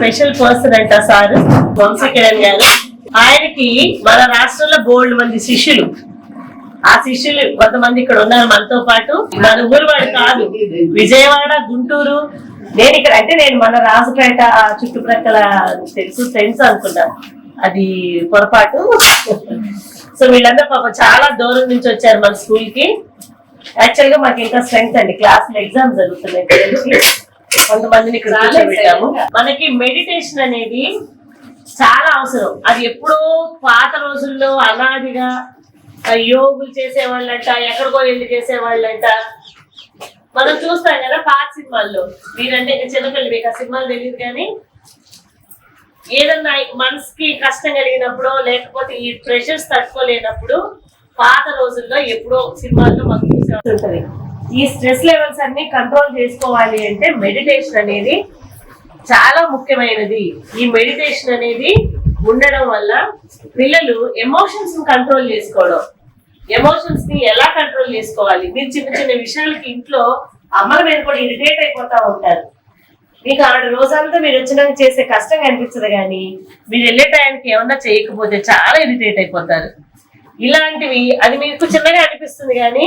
Special person అంట sir Vamshikiran గారు. ఆయనకి మన రాష్ట్రంలో బోల్డ్ మంది శిష్యులు. ఆ శిష్యులు కొంతమంది ఇక్కడ ఉన్నారు మనతో పాటు. మన ఊరు వాడు కాదు విజయవాడ గుంటూరు. నేను ఇక్కడ అంటే నేను మన రాజపేట ఆ చుట్టుప్రక్కల తెలుసు ఫ్రెండ్స్ అనుకున్నా అది పొరపాటు. సో వీళ్ళందరూ పాపం చాలా దూరం నుంచి వచ్చారు మన స్కూల్కి యాక్చువల్గా మాకు ఇంకా స్ట్రెంగ్త్ అండి. క్లాస్లో ఎగ్జామ్స్ జరుగుతున్నాయి. కొంతమందిని ఇక్కడ కూర్చోబెట్టాము. మనకి మెడిటేషన్ అనేది చాలా అవసరం. అది ఎప్పుడో పాత రోజుల్లో అనాదిగా యోగులు చేసేవాళ్ళంట ఎక్కడికో వెళ్ళి చేసేవాళ్ళంట. మనం చూస్తాం కదా పాత సినిమాల్లో. మీరంటే ఇంకా చిన్నపిల్లలు మీకు ఆ సినిమాలు తెలియదు కానీ ఏదన్నా మనసుకి కష్టం కలిగినప్పుడు లేకపోతే ఈ ప్రెషర్స్ తట్టుకోలేనప్పుడు పాత రోజుల్లో ఎప్పుడో సినిమాల్లో మనం చూసే ఈ స్ట్రెస్ లెవెల్స్ అన్ని కంట్రోల్ చేసుకోవాలి అంటే మెడిటేషన్ అనేది చాలా ముఖ్యమైనది. ఈ మెడిటేషన్ అనేది ఉండడం వల్ల పిల్లలు ఎమోషన్స్ కంట్రోల్ చేసుకోవడం. ఎమోషన్స్ని ఎలా కంట్రోల్ చేసుకోవాలి? మీరు చిన్న చిన్న విషయాలకి ఇంట్లో అమ్మల మీద కూడా ఇరిటేట్ అయిపోతా ఉంటారు. మీకు ఆడ రోజంతా మీరు వచ్చినాక చేసే కష్టం కనిపించదు కానీ మీరు వెళ్ళే టైంకి ఏమన్నా చేయకపోతే చాలా ఇరిటేట్ అయిపోతారు. ఇలాంటివి అది మీకు చిన్నగా అనిపిస్తుంది కానీ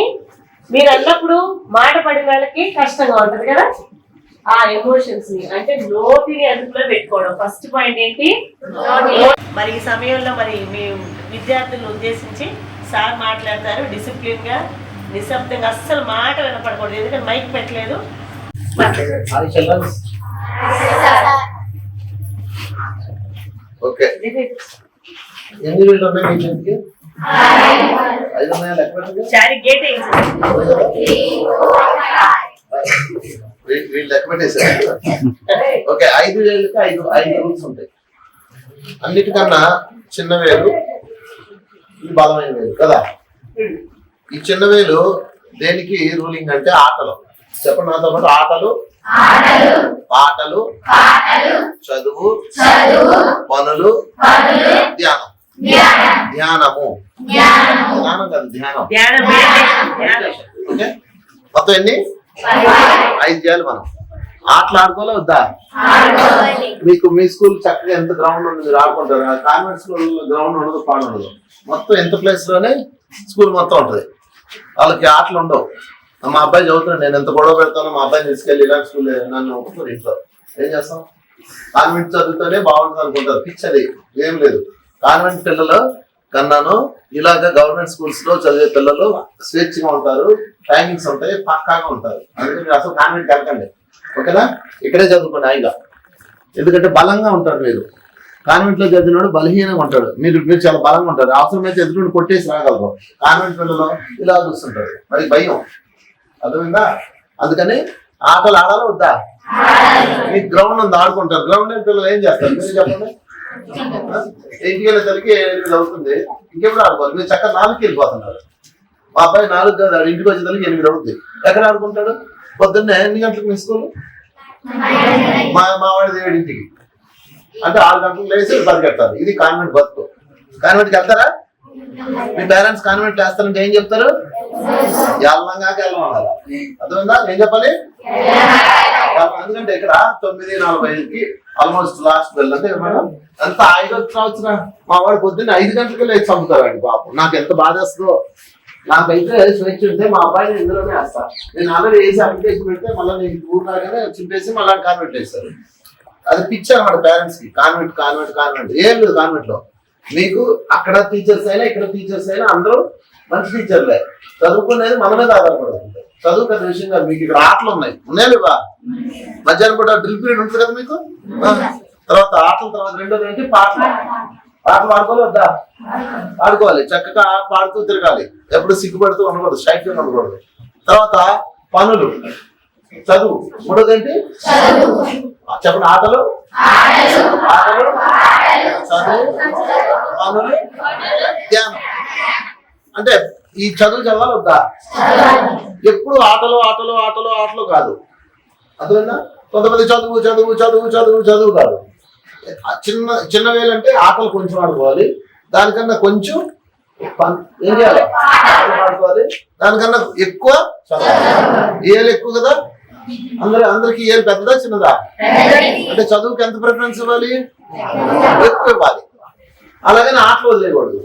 మీరు అన్నప్పుడు మాట పడిన వాళ్ళకి కష్టంగా ఉంటుంది కదా? ఆ ఎమోషన్స్ని అంటే నోటిని అదుపులో పెట్టుకోవడం. ఫస్ట్ పాయింట్ ఏంటి? మరి ఈ సమయంలో మరి మీ విద్యార్థులను ఉద్దేశించి సార్ మాట్లాడతారు డిసిప్లిన్గా నిశ్శబ్దంగా అస్సలు మాట వినపడకూడదు. ఎందుకంటే మైక్ పెట్టలేదు. ఓకే ఎన్ని వీళ్ళు ఉన్నాయి మీ చారి గేట్ వీళ్ళు లెక్క పెట్టేసారు ఓకే ఐదు వేలకి ఐదు ఐదు రూల్స్ ఉంటాయి. అన్నిటికన్నా చిన్న వేలు ఇది బలమైన వేలు కదా? ఈ చిన్న వేలు దేనికి రూలింగ్ అంటే ఆటలు. చెప్పండి నాతో పాటు ఆటలు? పాటలు. చదువు. పనులు. ధ్యానం. ధ్యానము ధ్యానం కాదు. ఓకే మొత్తం ఎన్ని? ఐదు చేయాలి మనం. ఆటలు ఆడుకోలే వద్దా మీకు మీ స్కూల్ చక్కగా ఎంత గ్రౌండ్ ఉంది మీరు ఆడుకుంటారు. కాన్వెంట్ స్కూల్ గ్రౌండ్ ఉండదు పాడు ఉండదు. మొత్తం ఎంత ప్లేస్లోనే స్కూల్ మొత్తం ఉంటది. వాళ్ళకి ఆటలు ఉండవు. మా అబ్బాయి చదువుతున్నాడు. నేను ఎంత గొడవ పెడతానో మా అబ్బాయిని తీసుకెళ్ళి ఇలాంటి స్కూల్ నన్ను ఒప్పుకోరు ఇంట్లో. ఏం చేస్తాం? కాన్వెంట్ చదివితేనే బాగుంటుంది అనుకుంటారు. పిచ్ అది ఏం లేదు. కాన్వెంట్ పిల్లలు కన్నాను. ఇలాగ గవర్నమెంట్ స్కూల్స్లో చదివే పిల్లలు స్వేచ్ఛగా ఉంటారు. టైమింగ్స్ ఉంటాయి పక్కాగా ఉంటారు. అందుకే మీరు అసలు కాన్వెంట్ వెళ్ళకండి. ఓకేనా? ఇక్కడే చదువుకోండి హాయిగా. ఎందుకంటే బలంగా ఉంటారు మీరు. కాన్వెంట్లో చదివినాడు బలహీనంగా ఉంటాడు. మీరు మీరు చాలా బలంగా ఉంటారు. అవసరమైతే ఎదురు కొట్టేసి రాగలరు. కాన్వెంట్ పిల్లలు ఇలా చూస్తుంటారు. మరి భయం. అర్థమైందా? అందుకని ఆటలు ఆడాలా వద్దా? మీకు గ్రౌండ్ ఉంది ఆడుకుంటారు. గ్రౌండ్ పిల్లలు ఏం చేస్తారు? మీరు చెప్పండి? ఇంటికి వెళ్ళేసరికి ఎనిమిది అవుతుంది. ఇంకెప్పుడు ఆడుకోవాలి మీరు చక్కగా నాలుగుకి వెళ్ళిపోతున్నారు. మా అబ్బాయి నాలుగు కాదు ఆడు ఇంటికి వచ్చేసరికి ఎనిమిది అవుతుంది ఎక్కడ ఆడుకుంటాడు? పొద్దున్నే ఎన్ని గంటలకు మీ స్కూల్? మా మావాడి వాడిది ఏడింటికి అంటే ఆరు గంటలకు లేచి పరిగెడతారు ఇది కాన్వెంట్ బతుకు కాన్వెంట్కి వెళ్తారా? మీ పేరెంట్స్ కాన్వెంట్ వేస్తారంటే ఏం చెప్తారు? ఎల్లంగాక వెళ్ళమన్నారు. అర్థమైందా? ఏం చెప్పాలి? ఎందుకంటే ఇక్కడ తొమ్మిది నలభై ఐదుకి ఆల్మోస్ట్ లాస్ట్ బెల్ అంటే మేడం ఎంత ఐదు వచ్చిన మా వాడు పొద్దున్న ఐదు గంటలకు లేచి చంపుతారండి పాపం. నాకు ఎంత బాధేస్తుందో నాకైతే స్వేచ్ఛ ఉంటే మా అబ్బాయిని ఇందులోనే వేస్తా. నేను ఆల్రెడీ వేసి అప్లికేషన్ పెడితే మళ్ళీ నేను ఊరు చింపేసి మళ్ళీ కాన్వెంట్ వేస్తారు అది పిచ్చి అనమాట పేరెంట్స్కి. కాన్వెంట్ కాన్వెంట్ కాన్వెంట్ ఏం లేదు కాన్వెంట్లో. మీకు అక్కడ టీచర్స్ అయినా ఇక్కడ టీచర్స్ అయినా అందరూ మంచి టీచర్లే చదువుకునేది మన మీద ఆధారపడదు చదువు పెద్ద విషయం కాదు మీకు ఇక్కడ ఆటలు ఉన్నాయి. ఉన్నాయి లేవా? మధ్యాహ్నం కూడా డ్రిల్ పీరియడ్ ఉంటుంది కదా మీకు. తర్వాత ఆటల తర్వాత రెండోది ఏంటి? పాటలు. పాటలు ఆడుకోవాలి వద్దా? ఆడుకోవాలి చక్కగా పాడుతూ తిరగాలి. ఎప్పుడు సిగ్గుపడుతూ ఉండకూడదు గా ఉండకూడదు. తర్వాత పనులు. చదువు. మూడోది ఏంటి? చెప్పండి ఆటలు. ఆటలు. చదువు. పనులు. ధ్యానం. అంటే ఈ చదువు చదవాలి వద్దా? ఎప్పుడు ఆటలు ఆటలు ఆటలు ఆటలు కాదు. అర్థమైందా? కొంతమంది చదువు చదువు చదువు చదువు చదువు కాదు. చిన్న చిన్న వేలంటే ఆటలు కొంచెం ఆడుకోవాలి. దానికన్నా కొంచెం ఏం చేయాలి? ఆడుకోవాలి. దానికన్నా ఎక్కువ చదవాలి. ఏళ్ళు ఎక్కువ కదా? అందరూ అందరికి ఏం పెద్దదా చిన్నదా? అంటే చదువుకి ఎంత ప్రిఫరెన్స్ ఇవ్వాలి? ఎక్కువ ఇవ్వాలి. అలాగని ఆటలు వదిలేయకూడదు.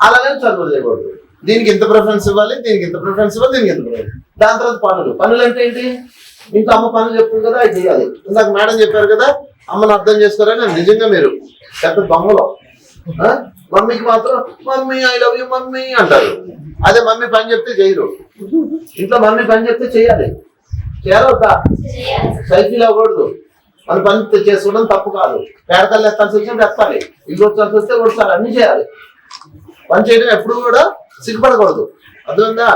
అలాగని చదువు వదిలేయకూడదు. దీనికి ఇంత ప్రిఫరెన్స్ ఇవ్వాలి? దీనికి ఇంత ప్రిఫరెన్స్ ఇవ్వాలి? దీనికి ఇంత ప్రిఫరెన్స్ దాని తర్వాత పనులు. పనులు అంటే ఏంటి? ఇంట్లో అమ్మ పనులు చెప్తుంది కదా అది చేయాలి. ఇందాక మేడం చెప్పారు కదా అమ్మని అర్థం చేసుకోరని నిజంగా మీరు పెద్ద బొమ్మలో మమ్మీకి మాత్రం mummy I love you mummy అంటారు. అదే మమ్మీ పని చెప్తే చేయరు. ఇంట్లో మమ్మీ పని చెప్తే చేయాలి. చేయాలి సైకిల్ అవ్వకూడదు. మన పని చేసుకోవడం తప్పు కాదు. పేడకల్లు ఎత్తాల్సి వచ్చినప్పుడు ఎత్తాలి. ఇల్లు వచ్చాల్సి వస్తే కొడతారు అన్ని చేయాలి. పని చేయడం ఎప్పుడు కూడా సిగ్గుపడకూడదు. అర్థమైందా?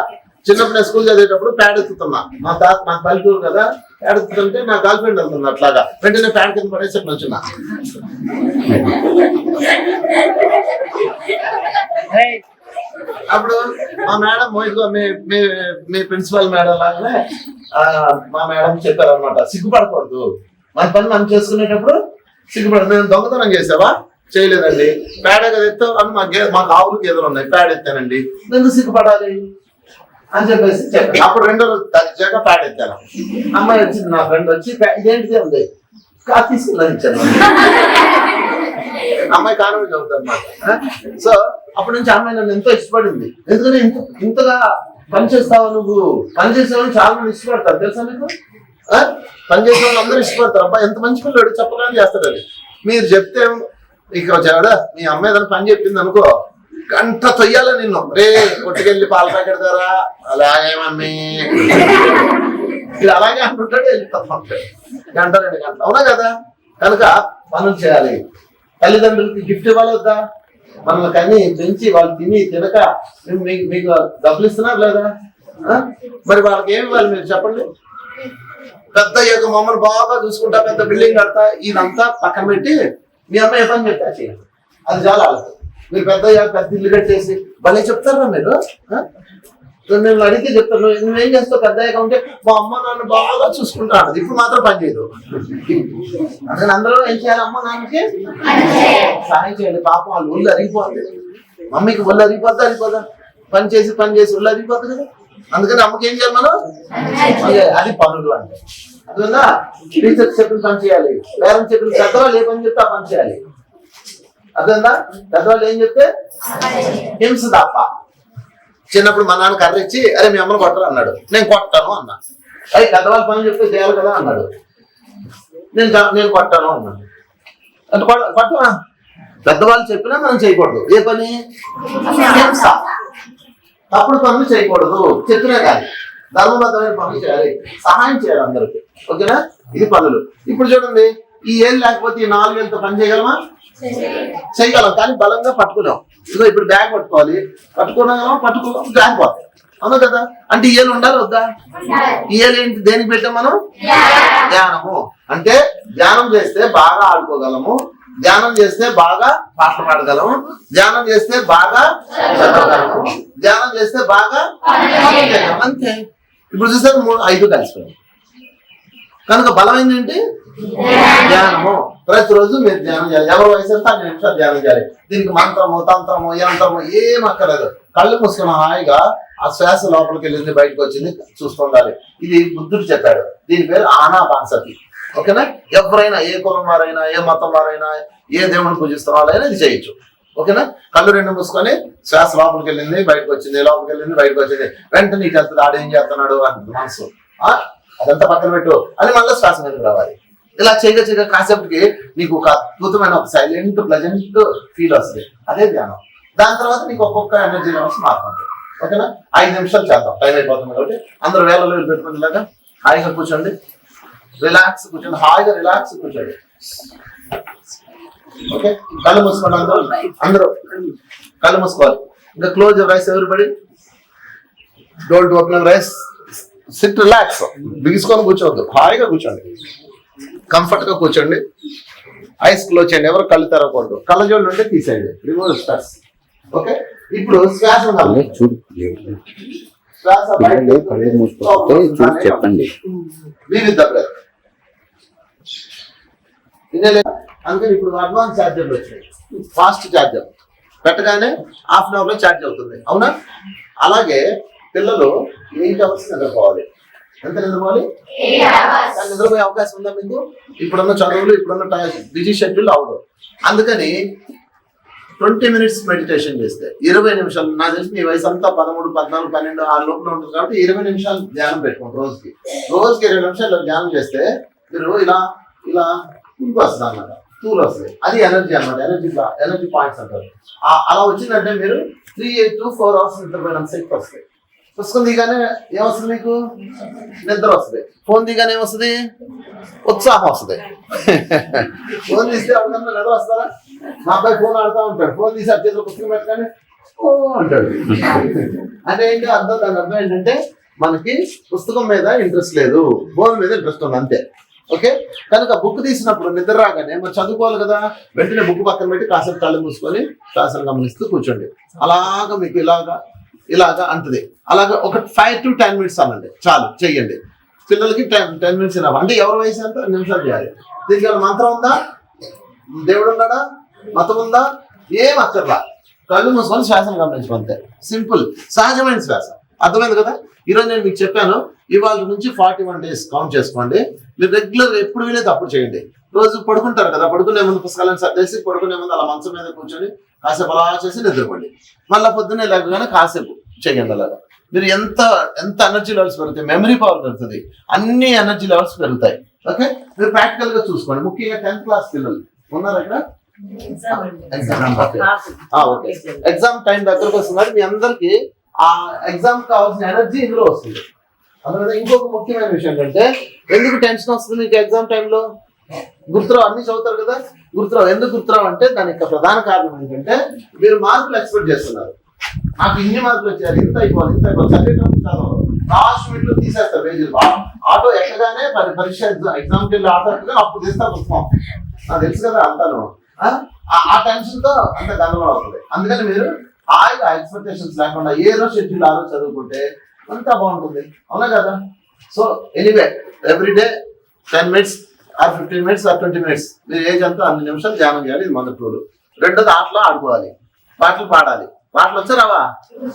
చిన్నప్పుడు నేను స్కూల్ చదివేటప్పుడు ప్యాడ్ ఎత్తుతున్నా. మా తాత మా పల్లెటూరు కదా ప్యాడ్ ఎత్తుతుంటే నా గర్ల్ ఫ్రెండ్ వెళ్తుంది అట్లాగా. వెంటనే ప్యాడ్ కింద పడేసి వచ్చిన. అప్పుడు మా మేడం ఇదిగో మీ మీ మీ ప్రిన్సిపల్ మేడం లాగానే మా మేడం చెప్పారు అనమాట సిగ్గుపడకూడదు. మన పని మనం చేసుకునేటప్పుడు సిగ్గుపడదు నేను దొంగతనం చేసావా? చేయలేదండి. పేడ కదా ఎత్తావు? అని మా గే మాకు ఆవులు గేదెలు ఉన్నాయి. పేడ ఎత్తానండి. ఎందుకు సిగ్గుపడాలి? అని చెప్పేసి చెప్పాను అప్పుడు రెండో రోజు పేడ ఎత్తాను. అమ్మాయి వచ్చింది నా ఫ్రెండ్ వచ్చి "పే- ఇదేంటిది ఉంది? తీసుకున్నాను ఇచ్చాను అమ్మాయి కానవి చదువుతారు సో అప్పటి నుంచి అమ్మాయి నన్ను ఎంతో ఇష్టపడింది. ఎందుకంటే ఇంత ఇంతగా పని చేస్తావు నువ్వు? పని చేసేవాళ్ళు చాలా మంది ఇష్టపడతారు. తెలుసా మీకు? ఆ? పని చేసే వాళ్ళు అందరూ ఇష్టపడతారు. అబ్బా ఎంత మంచి పిల్లడు చెప్పగానే చేస్తాడు అది. మీరు చెప్తే ఇక వచ్చాడు మీ అమ్మ ఏదైనా పని చెప్పింది అనుకో. గంట తొయ్యాల నిన్ను? రే కొట్టుకెళ్ళి పాల ప్యాకెట్ ధర. అలాగే మమ్మీ. ఇది అలాగే అంటుంటాడు వెళ్ళిపోతా గంట రెండు గంట అవునా కదా? కనుక పనులు చేయాలి. తల్లిదండ్రులకి గిఫ్ట్ ఇవ్వాలి వద్దా మనల్ని కని పెంచి వాళ్ళు తిని తినక మేము మీకు మీకు డబ్బులు ఇస్తున్నారు లేదా? మరి వాళ్ళకి ఏమి ఇవ్వాలి మీరు చెప్పండి? పెద్ద యొక్క మమ్మల్ని బాగా చూసుకుంటా పెద్ద బిల్డింగ్ కడతా ఇదంతా పక్కన పెట్టి మీ అమ్మ ఏ పని చెప్తా అది చాలా మీరు పెద్ద పెద్ద ఇల్లు కట్టేసి భలే చెప్తారా మీరు నేను అడిగితే చెప్తాను నువ్వు నువ్వేం చేస్తావు పెద్ద అయ్యాక ఉంటే మా అమ్మ నాన్న బాగా చూసుకుంటాను ఇప్పుడు మాత్రం పని చేయదు. అందుకని అందరూ ఏం చేయాలి అమ్మ నాన్నకి? సహాయం చేయండి పాపం వాళ్ళు ఒళ్ళు అరిగిపోతుంది. మమ్మీకి ఒళ్ళు అరిగిపోద్దా అరిగిపోదా పని చేసి పని చేసి ఒళ్ళు అరిగిపోతుంది కదా. అందుకని అమ్మకి ఏం చేయాలి మనం? అది పనులు అంటే. అందువల్ల టీచర్ చెప్పిన పని చేయాలి. పేరెంట్స్ చెప్పిన పెద్దవాళ్ళు ఏ పని చెప్తే ఆ పని చేయాలి. అర్థందా పెద్దవాళ్ళు ఏం చెప్తే? హింస తప్ప. చిన్నప్పుడు మా నాన్న కర్ర ఇచ్చి అరే మీ అమ్మను కొట్టరు అన్నాడు. నేను కొట్టాను అన్నా. అయ్యి పెద్దవాళ్ళ పని చెప్తే చేయాలి కదా అన్నాడు. నేను నేను కొట్టాను అన్నాను అంటే కొట్ట- కొట్టవా? పెద్దవాళ్ళు చెప్పినా మనం చేయకూడదు. ఏ పని? హింస. తప్పుడు పనులు చేయకూడదు. చెప్పినా కానీ. ధర్మబద్ధమైన పనులు చేయాలి. సహాయం చేయాలి అందరికి. ఓకేనా? ఇది పనులు. ఇప్పుడు చూడండి ఈ ఏళ్ళు లేకపోతే ఈ నాలుగేళ్ళతో పని చేయగలమా? చేయగలం. కానీ బలంగా పట్టుకున్నాం. ఇదిగో ఇప్పుడు బ్యాగ్ పట్టుకోవాలి. పట్టుకున్నాం పట్టుకో బ్యాగ్ పోతాయి. అవును కదా? అంటే ఈ ఏళ్ళు ఉండాలి వద్దా? ఈ ఏళ్ళు ఏంటి? దేనికి పెట్టాం మనం? ధ్యానము. అంటే ధ్యానం చేస్తే బాగా ఆడుకోగలము. ధ్యానం చేస్తే బాగా పాటలు పాడగలము. ధ్యానం చేస్తే బాగా చదవగలము. ధ్యానం చేస్తే బాగా. అంతే. ఇప్పుడు చూసారు మూడు ఐదు కలిసిపోయింది కనుక బలం ఏంటి ధ్యానము. ప్రతిరోజు మీరు ధ్యానం చేయాలి. ఎవరు వయసు ఎంత? అన్ని నిమిషాలు ధ్యానం చేయాలి. దీనికి మంత్రము తంత్రము యంత్రము ఏం అక్కర్లేదు. కళ్ళు మూసుకున్న హాయిగా ఆ శ్వాస లోపలికి వెళ్ళింది బయటకు వచ్చింది చూస్తుండాలి. ఇది బుద్ధుడు చెప్పాడు. దీని పేరు ఆనాపాన్సతి ఓకేనా? ఎవరైనా ఏ కులం వారైనా ఏ మతం వారైనా ఏ దేవుని పూజిస్తున్న వాళ్ళైనా ఇది చేయొచ్చు. ఓకేనా? కళ్ళు రెండు మూసుకొని శ్వాస లోపలికి వెళ్ళింది బయటకు వచ్చింది లోపలికి వెళ్ళింది బయటకు వచ్చింది. వెంటనే నీకు వెళ్తుంది ఆడేం చేస్తున్నాడు అంటుంది మనసు. అదంతా పక్కన పెట్టు. అని మళ్ళీ శ్వాస మీద రావాలి. ఇలా చేయగా చేయగా కాసేపటికి నీకు ఒక అద్భుతమైన ఒక సైలెంట్ ప్లెజెంట్ ఫీల్ వస్తుంది. అదే ధ్యానం. దాని తర్వాత నీకు ఒక్కొక్క ఎనర్జీ లెవెల్స్ మారుతుంటాయి. ఓకేనా? ఐదు నిమిషాలు చేద్దాం. టైం అయిపోతుంది కాబట్టి. అందరూ వేలలో వేలు పెట్టుకునేలాగా హాయిగా కూర్చోండి. రిలాక్స్ కూర్చోండి. హాయిగా రిలాక్స్ కూర్చోండి. ఓకే? కళ్ళు మూసుకోండి అందరూ. అందరూ. కళ్ళు మూసుకోవాలి. ఇంకా close eyes everybody don't open eyes sit relax బిగుసుకొని కూర్చోవద్దు. హాయిగా కూర్చోండి. కంఫర్ట్గా కూర్చోండి. ఐస్ క్లోజ్ చేయండి. ఎవరు కళ్ళు తెరవకూడదు. కళ్ళజోళ్ళు ఉంటే తీసేయండి. Remove stress okay? ఇప్పుడు శ్వాస ఉండాలి. చూడు. శ్వాస పిల్లలు కళ్ళు మూసుకుంటే చూసి చెప్పండి. వివిధ అందుకని ఇప్పుడు అడ్వాన్స్ ఛార్జర్లు వచ్చాయి ఫాస్ట్ ఛార్జర్ పెట్టగానే హాఫ్ అన్ అవర్లో ఛార్జ్ అవుతుంది. అవునా? అలాగే పిల్లలు ఎయిట్ అవర్స్ నిద్రపోవాలి. ఎంత నిద్రపోవాలి? నిద్రపోయే అవకాశం ఉందా మీకు? ఇప్పుడున్న చదువులు ఇప్పుడున్న బిజీ షెడ్యూల్ అవదు. అందుకని ట్వంటీ మినిట్స్ మెడిటేషన్ చేస్తే ఇరవై నిమిషాలు నాకు తెలిసి మీ వయసు అంతా పదమూడు పద్నాలుగు పన్నెండు ఆ లోపల ఉంటుంది కాబట్టి ఇరవై నిమిషాలు ధ్యానం పెట్టుకోండి రోజుకి. రోజుకి ఇరవై నిమిషాలు ధ్యానం చేస్తే మీరు ఇలా ఇలా ఇంకో వస్తుంది అన్నమాట. టూల్ వస్తుంది. అది ఎనర్జీ అన్నమాట. ఎనర్జీ ఎనర్జీ పాయింట్స్ అంటారు. అలా వచ్చిందంటే మీరు three eight to four hours నిద్రపోయినంత సేపు వస్తాయి పుస్తకం దిగానే ఏమొస్తుంది మీకు? నిద్ర వస్తుంది. ఫోన్ దిగానే ఏమొస్తుంది? ఉత్సాహం వస్తుంది. ఫోన్ తీస్తే ఎవరికన్నా నిద్ర వస్తారా మా అబ్బాయి ఫోన్ ఆడుతూ ఉంటాడు. ఫోన్ తీసి అత్యంత పుస్తకం పెట్టగానే ఓ అంటాడు. అంటే ఏంటి? అర్థం దాని అర్థం ఏంటంటే మనకి పుస్తకం మీద ఇంట్రెస్ట్ లేదు. ఫోన్ మీద ఇంట్రెస్ట్ ఉంది అంతే. ఓకే? కనుక బుక్ తీసినప్పుడు నిద్ర రాగానే మరి చదువుకోవాలి కదా? వెంటనే బుక్ పక్కన పెట్టి కాసేపు కళ్ళు మూసుకొని క్లాసులు గమనిస్తూ కూర్చోండి. అలాగా మీకు ఇలాగా ఇలాగా అంటది. అలాగా ఒక ఫైవ్ టు టెన్ మినిట్స్ అనండి. చాలు చెయ్యండి. పిల్లలకి టెన్ టెన్ మినిట్స్ ఇవ్వాలి అంటే ఎవరు వయసు ఎంత? నిమిషాలు చేయాలి. దీనికి మంత్రం ఉందా? దేవుడు ఉన్నాడా? మతం ఉందా? ఏం అక్కర్లా. కళ్ళు మూసుకొని శ్వాసను గమనించమంతే సింపుల్ సహజమైన శ్వాస. అర్థమైంది కదా? ఈరోజు నేను మీకు చెప్పాను ఇవాళ నుంచి ఫార్టీ వన్ డేస్ కౌంట్ చేసుకోండి. మీరు రెగ్యులర్ ఎప్పుడు వీలైతే అప్పుడు చేయండి. రోజు పడుకుంటారు కదా పడుకునే ముందు పుస్తకాలను సర్దేసి పడుకునే ముందు అలా మంచం మీద కూర్చొని కాసేపు అలా చేసి నిద్రపోండి. మళ్ళీ పొద్దున్నే లేకగానే కాసేపు చేయండి అలాగా. మీరు ఎంత ఎంత ఎనర్జీ లెవెల్స్ పెరుగుతాయి మెమరీ పవర్ పెరుగుతుంది అన్ని ఎనర్జీ లెవెల్స్ పెరుగుతాయి. ఓకే మీరు ప్రాక్టికల్గా చూసుకోండి. ముఖ్యంగా టెన్త్ క్లాస్ పిల్లలు. ఉన్నారు ఓకే ఎగ్జామ్ టైం దగ్గరకు వస్తున్నారు. మీ అందరికి ఆ ఎగ్జామ్ కావాల్సిన ఎనర్జీ ఇందులో వస్తుంది. అందువల్ల ఇంకొక ముఖ్యమైన విషయం ఏంటంటే ఎందుకు టెన్షన్ వస్తుంది మీకు ఎగ్జామ్ టైంలో గుర్తురావు అన్ని చదువుతారు కదా? గుర్తురావు ఎందుకు గుర్తురావు అంటే దాని యొక్క ప్రధాన కారణం ఏంటంటే మీరు మార్కులు ఎక్స్పెక్ట్ చేస్తున్నారు. నాకు ఇన్ని మార్కులు వచ్చారు ఇంత అయిపోవాలి ఇంత అయిపోవాలి చదివేటప్పుడు చదవరు లాస్ట్ మినిట్లో తీసేస్తారు పేజీలు ఆటో ఎక్కగానే పరి- పరీక్ష ఎగ్జామ్ వెళ్ళి ఆటో అప్పుడు తీస్తారు పుస్తకం నాకు తెలుసు కదా అంతాను. ఆ? ఆ టెన్షన్తో అంత గందరగోళం అవుతుంది. అందుకని మీరు హాయిగా ఎక్స్పెక్టేషన్స్ లేకుండా ఏ రోజు షెడ్యూల్ ఆ రోజు చదువుకుంటే అంతా బాగుంటుంది. అవునా కదా? So anyway every day ten minutes or fifteen minutes or twenty minutes మీరు ఏజ్ అంతా అన్ని నిమిషాలు ధ్యానం చేయాలి ఇది మొదటి రోజు రెండోది ఆటలో ఆడుకోవాలి పాటలు పాడాలి. పాటలు వచ్చారావా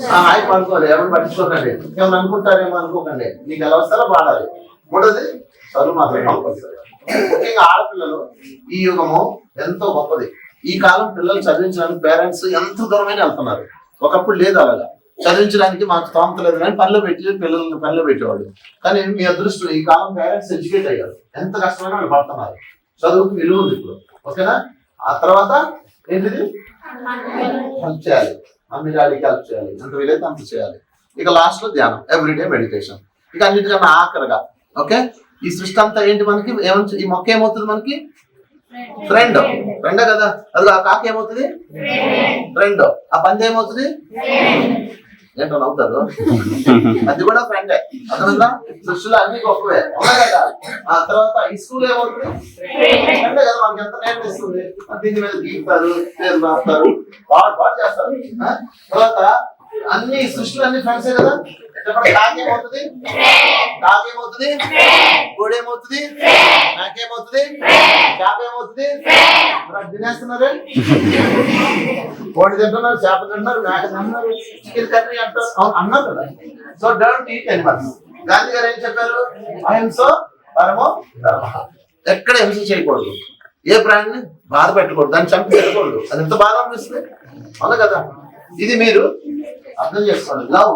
ఆ, హాయి పాడుకోవాలి ఎవరు పట్టించుకోకండి. ఏమైనా అనుకుంటారేమో అనుకోకండి. నీకు ఎలా వస్తారో పాడాలి. మూడోది చదువు మాత్రం ముఖ్యంగా ఆడపిల్లలు ఈ యుగము ఎంతో గొప్పది. ఈ కాలం పిల్లలు చదివించడానికి పేరెంట్స్ ఎంత దూరమైన వెళ్తున్నారు. ఒకప్పుడు లేదు అలాగా. చదివించడానికి మాకు స్తోమత లేదు కానీ పనిలో పెట్టి పిల్లల్ని పనిలో పెట్టేవాడు కానీ మీ అదృష్టం ఈ కాలం పేరెంట్స్ ఎడ్యుకేట్ అయ్యారు. ఎంత కష్టమైనా వాళ్ళు పడుతున్నారు. చదువుకు విలువ ఉంది ఇప్పుడు. ఓకేనా? ఆ తర్వాత ఏంటిది? హెల్ప్ చేయాలి. మమ్మీ డాడీకి హెల్ప్ చేయాలి. ఎంత వీలైతే అంత చేయాలి. ఇక లాస్ట్లో ధ్యానం ఎవ్రీడే మెడిటేషన్ ఇక అన్నిటికన్నా ఆఖరిగా. ఓకే? ఈ సృష్టి అంతా ఏంటి మనకి? ఏమని ఈ మొక్క ఏమవుతుంది మనకి? ఫ్రెండ్ ఫ్రెండ్ కదా? అది ఆ కాకి ఏమవుతుంది? ఫ్రెండ్ ఆ పంది ఏమవుతుంది? ఏంటో నవ్వుతారు? అది కూడా ఫ్రెండే అర్థమైందా? సృష్టిలో అన్ని గొప్పవే. అవునా కదా? ఆ తర్వాత ఈ స్కూల్ ఏమవుతుంది? ఫ్రెండే కదా మనకి ఎంత నేర్పిస్తుంది దీని మీద గీస్తారు పేరు రాస్తారు? బాగా బాగా చేస్తారు? తర్వాత అన్ని సృష్టిలో అన్ని ఫ్రెండ్సే కదా? కాకేమవుతుంది కాకేమవుతుంది గోడేమవుతుంది నాకేమవుతుంది చేప కోడి తింటున్నారు చేప తింటున్నారు మేక తింటున్నారు చికెన్ కర్రీ అంటారు అన్నారు కదా. So don't eat animals Gandhi garu ఏం చెప్పారు? అహింస పరమో ధర్మ. ఎక్కడ హింస చేయకూడదు. ఏ ప్రాణిని బాధ పెట్టకూడదు. దాన్ని చంపి పెట్టకూడదు. అది ఎంత బాధ అనిపిస్తుంది? అవును కదా? ఇది మీరు అర్థం చేసుకోండి లవ్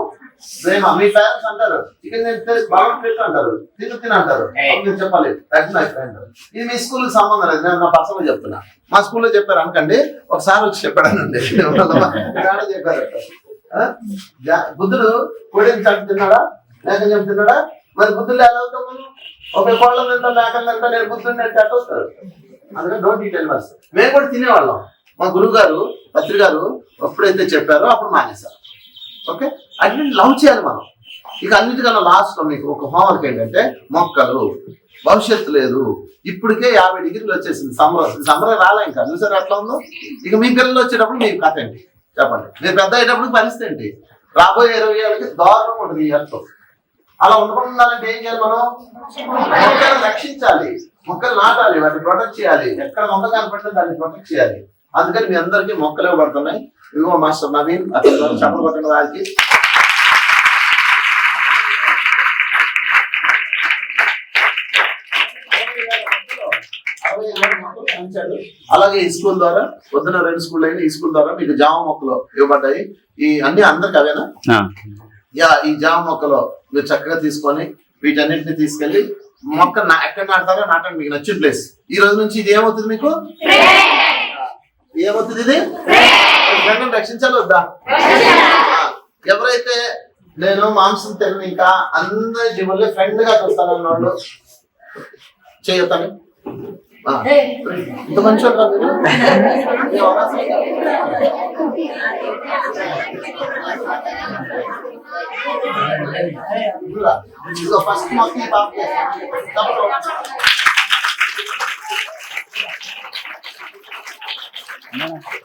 ప్రేమ మీ పేరెంట్స్ అంటారు. చికెన్ తింటే బాగా పెట్టు అంటారు. తిను తిని అంటారు. అప్పుడు మీరు చెప్పాలి. దట్ మై ఫ్రెండ్ ఇది మీ స్కూల్ సంబంధం లేదు. నేను నా పర్సనల్ చెప్తున్నా. మా స్కూల్లో చెప్పారు అనుకోండి ఒకసారి వచ్చి చెప్పాడనండి చెప్పారు బుద్ధుడు కోడిని చంపి తిన్నాడా? లేక చెప్పి తిన్నాడా? మరి బుద్ధులు ఎలా అవుతాం మనం? ఒక కోళ్ళం తింటా మేకలు తింటా నేను బుద్ధుడిని అంటే అట్ట వస్తారు? అందుకని డోంట్ ఈట్ ఎనిమల్స్ మేము కూడా తినేవాళ్ళం. మా గురువు గారు పత్రి గారు ఎప్పుడైతే చెప్పారో అప్పుడు మానేశారు. ఓకే అన్ని లవ్ చేయాలి మనం. ఇక అన్నిటికన్నా లాస్ట్లో మీకు ఒక హోంవర్క్ ఏంటంటే మొక్కలు. భవిష్యత్తు లేదు. ఇప్పటికే యాభై డిగ్రీలు వచ్చేసింది. సమ్మర్ సమ్మర్ రాలే ఇంకా. చూసారు ఎట్లా ఉందో? ఇక మీ పిల్లలు వచ్చేటప్పుడు మీ కథ ఏంటి? చెప్పండి. మీరు పెద్ద అయ్యేటప్పుడు పరిస్థితి ఏంటి? రాబోయే ఇరవై ఏళ్ళకి దారుణం ఉంటుంది ఈ అలా ఉండకుండా ఏం చేయాలి మనం? మొక్కలు రక్షించాలి. మొక్కలు నాటాలి. వాటిని ప్రొటెక్ట్ చేయాలి. ఎక్కడ మొక్క కనపడితే దాన్ని ప్రొటెక్ట్ చేయాలి. అందుకని మీ అందరికీ మొక్కలు ఇవ్వబడుతున్నాయి. ఇదిగో మాస్టర్ నవీన్ అతను చెప్పలు కొట్టిన వారికి ఇచ్చాడు అలాగే ఈ స్కూల్ ద్వారా పొద్దున రెండు స్కూల్ అయినా ఈ స్కూల్ ద్వారా మీకు జామ మొక్కలు ఇవ్వబడ్డాయి. ఈ అన్ని అందరికి అవేనా? ఆ, యా ఈ జామ మొక్కలు మీరు చక్కగా తీసుకొని వీటన్నిటిని తీసుకెళ్ళి మొక్క నా ఎక్కడ నాటుతారో నాటండి. మీకు నచ్చిన ప్లేస్ ఈ రోజు నుంచి ఇది ఏమవుతుంది మీకు? ఏమవుతుంది ఇది? రక్షించాలి వద్దా? ఎవరైతే నేను మాంసం తినను ఇంకా అందరి జీవుల్లో ఫ్రెండ్గా చూస్తాను అన్నోళ్ళు చేయొద్దని. ఇంత మంచి మీరు ఏమన్నా ఇదిగో ఫస్ట్ మొత్తం ఈ పాప ఓకే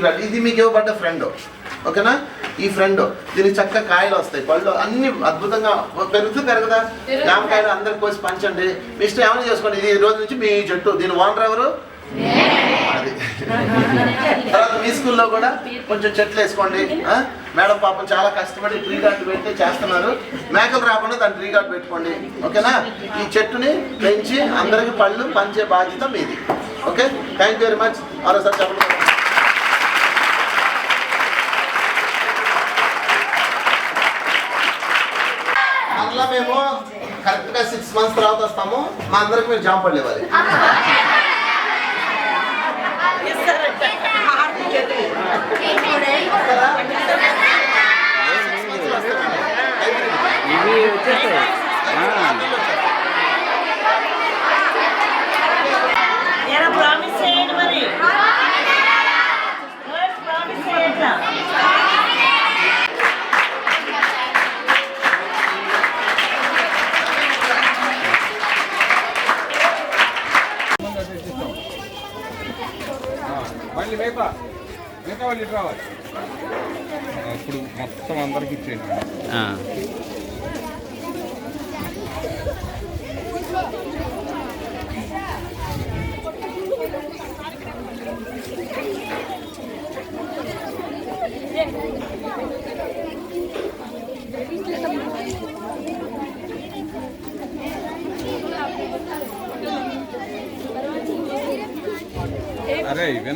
గ్రాడ్ ఇది మీకు ఇవ్వబడ్డ ఫ్రెండ్ ఓకేనా? ఈ ఫ్రెండ్ దీనికి చక్కగా కాయలు వస్తాయి. పళ్ళు అన్ని అద్భుతంగా పెరుగుతూ పెరగదా జామకాయలు అందరికి కోసి పంచండి. మీ ఇష్టం ఏమైనా చేసుకోండి. ఇది ఈ రోజు నుంచి మీ చెట్టు దీని ఓనర్ ఎవరు? అది. తర్వాత మీ స్కూల్లో కూడా కొంచెం చెట్లు వేసుకోండి? మేడం పాపం చాలా కష్టపడి ట్రీ గార్డ్ పెట్టి చేస్తున్నారు. మేకలు రాకుండా దాని ట్రీ గార్డ్ పెట్టుకోండి. ఓకేనా? ఈ చెట్టుని పెంచి అందరికి పళ్ళు పంచే బాధ్యత మీది. Okay? Thank you very much మరోసారి చెప్పండి. దాంట్లో మేము కరెక్ట్గా సిక్స్ మంత్స్ తర్వాత వస్తాము. మా అందరికి మీరు జాబ్ పడలేదు ఇవ్వాలి ఇవి వచ్చేస్తాయి. అప్పుడు మొత్తం అందరికి ఇచ్చేయండి. అరే